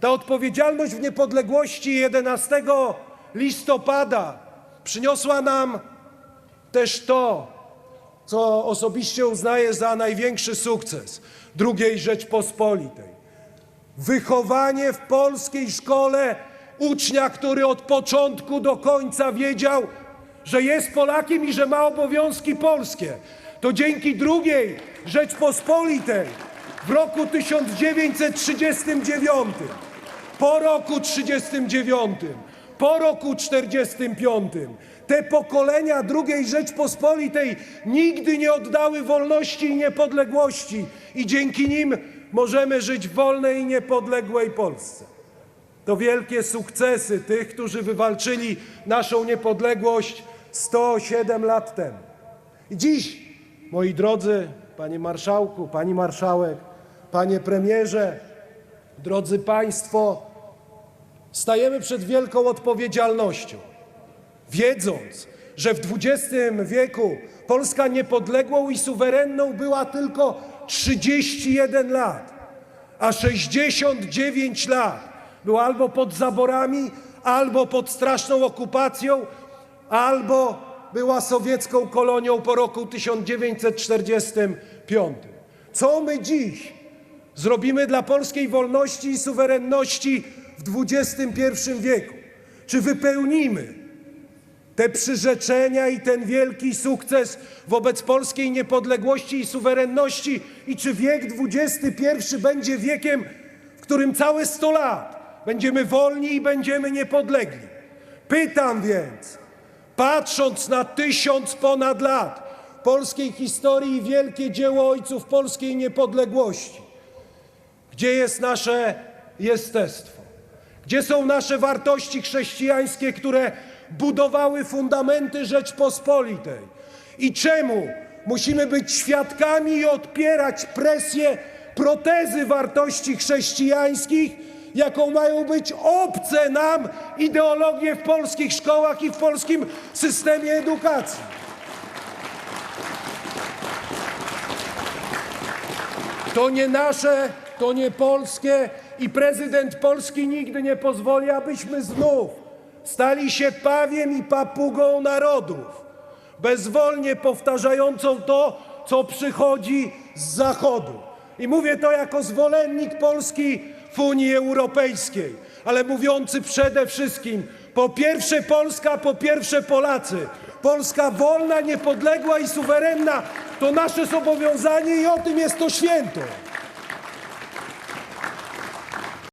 Ta odpowiedzialność w niepodległości 11 listopada przyniosła nam też to, co osobiście uznaję za największy sukces II Rzeczpospolitej. Wychowanie w polskiej szkole ucznia, który od początku do końca wiedział, że jest Polakiem i że ma obowiązki polskie. To dzięki II Rzeczpospolitej w roku 1939, po roku 1939, po roku 1945 te pokolenia II Rzeczpospolitej nigdy nie oddały wolności i niepodległości i dzięki nim możemy żyć w wolnej i niepodległej Polsce. To wielkie sukcesy tych, którzy wywalczyli naszą niepodległość 107 lat temu. I dziś, moi drodzy, panie marszałku, pani marszałek, panie premierze, drodzy państwo, stajemy przed wielką odpowiedzialnością, wiedząc, że w XX wieku Polska niepodległą i suwerenną była tylko 31 lat, a 69 lat była albo pod zaborami, albo pod straszną okupacją, albo była sowiecką kolonią po roku 1945. Co my dziś zrobimy dla polskiej wolności i suwerenności w XXI wieku? Czy wypełnimy te przyrzeczenia i ten wielki sukces wobec polskiej niepodległości i suwerenności? I czy wiek XXI będzie wiekiem, w którym całe 100 lat będziemy wolni i będziemy niepodlegli? Pytam więc, patrząc na tysiąc ponad lat polskiej historii i wielkie dzieło ojców polskiej niepodległości, gdzie jest nasze jestestwo? Gdzie są nasze wartości chrześcijańskie, które budowały fundamenty Rzeczpospolitej? I czemu musimy być świadkami i odpierać presję protezy wartości chrześcijańskich, jaką mają być obce nam ideologie w polskich szkołach i w polskim systemie edukacji? To nie nasze, to nie polskie i prezydent Polski nigdy nie pozwoli, abyśmy znów stali się pawiem i papugą narodów, bezwolnie powtarzającą to, co przychodzi z Zachodu. I mówię to jako zwolennik Polski w Unii Europejskiej, ale mówiący przede wszystkim po pierwsze Polska, po pierwsze Polacy. Polska wolna, niepodległa i suwerenna to nasze zobowiązanie i o tym jest to święto.